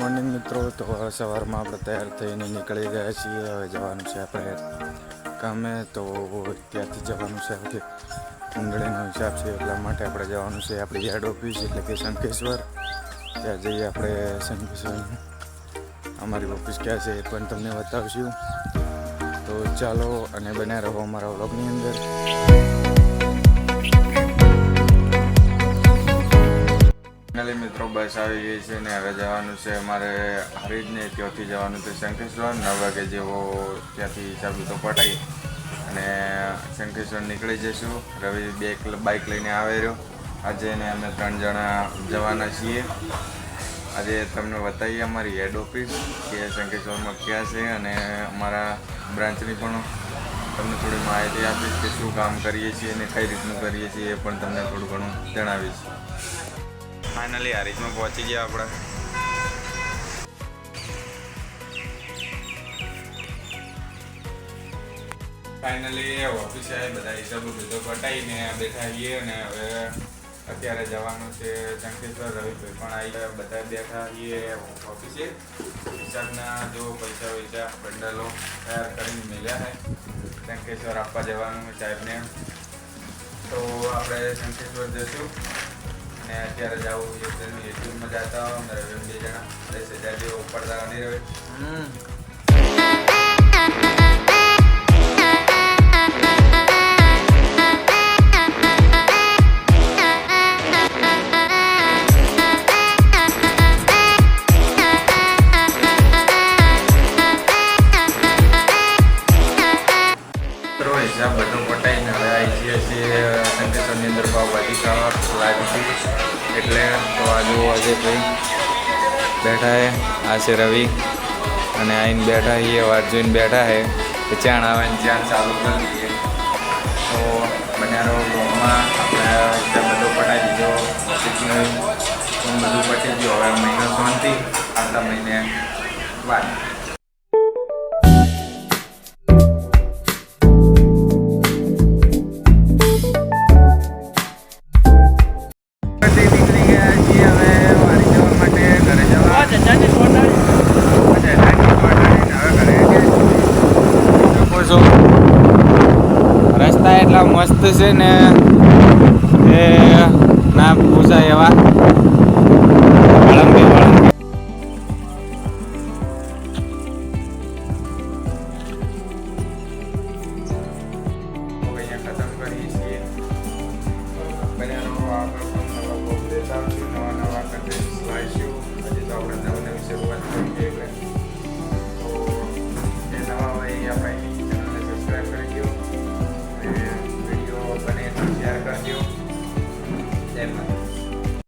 Morning મિત્રો, તો સવારમાં આપણે તૈયાર થઈને નીકળી ગયા છીએ. હવે જવાનું છે આપણે કામે, તો ત્યાંથી જવાનું છે આપણે મંડળીનો હિસાબ છે, એટલા માટે આપણે જવાનું છે આપણી યાર્ડ ઓફિસ, એટલે કે શંકેશ્વર. ત્યાં જઈએ આપણે શંકેશ્વર. અમારી ઓફિસ ક્યાં છે એ પણ તમને બતાવશું. તો ચાલો, અને બન્યા રહો અમારા વ્લોગની અંદર. આવી ગઈ છે ને હવે જવાનું છે અમારે હરીજને ત્યાંથી જવાનું છે શંકેશ્વર. નવ વાગે જેવો ત્યાંથી ચાબુ તો પટાઈ અને શંકેશ્વર નીકળી જઈશું. રવિ બે બાઇક લઈને આવે રહ્યો. આજે ને અમે ત્રણ જણા જવાના છીએ. આજે તમને બતાવીએ અમારી હેડ ઓફિસ કે શંકેશ્વરમાં ક્યાં છે અને અમારા બ્રાન્ચની પણ તમને થોડી માહિતી આપીશ કે શું કામ કરીએ છીએ અને કઈ રીતનું કરીએ છીએ એ પણ તમને થોડું ઘણું જણાવીશ. ફાઇનલી હારીજમાં પહોંચી ગયા આપણે. ફાઇનલી ઓફિસે બધા હિસાબો બધો પટાવીને બેઠા આવીએ અને હવે અત્યારે જવાનું છે શંકેશ્વર રવિભાઈ પણ આવી બધા બેઠા આવીએ ઓફિસે હિસાબના જો પૈસા વૈસા બંડલો તૈયાર કરીને મળ્યા છે. શંકેશ્વર આપવા જવાનું સાહેબને. તો આપણે શંકેશ્વર જઈશું. અને અત્યારે જવું છે તેની એટલું જતા હોય અમે રવિ બે જણા દસ હજાર જેવો પડતા નહીં રવિ હિસાબ શંકેશ્વરની અંદર પાવભાજી ખાવા લાવી એટલે તો આજુ આજે ભાઈ. બેઠા હે, આ છે રવિ. અને આઈને બેઠા છીએ વાત જોઈને બેઠા હે. કે ચાણ આવે ને ચાણ ચાલુ કરી દઈએ તો બન્યારો બ્લોગમાં આપણે એકદમ બધો પટાઈ દીધો. બધું પટી ગયું. હવે મહિનો શાંતિ. આવતા મહિને વાત રસ્તા એટલા મસ્ત છે ને એ ના પૂછાય એવા.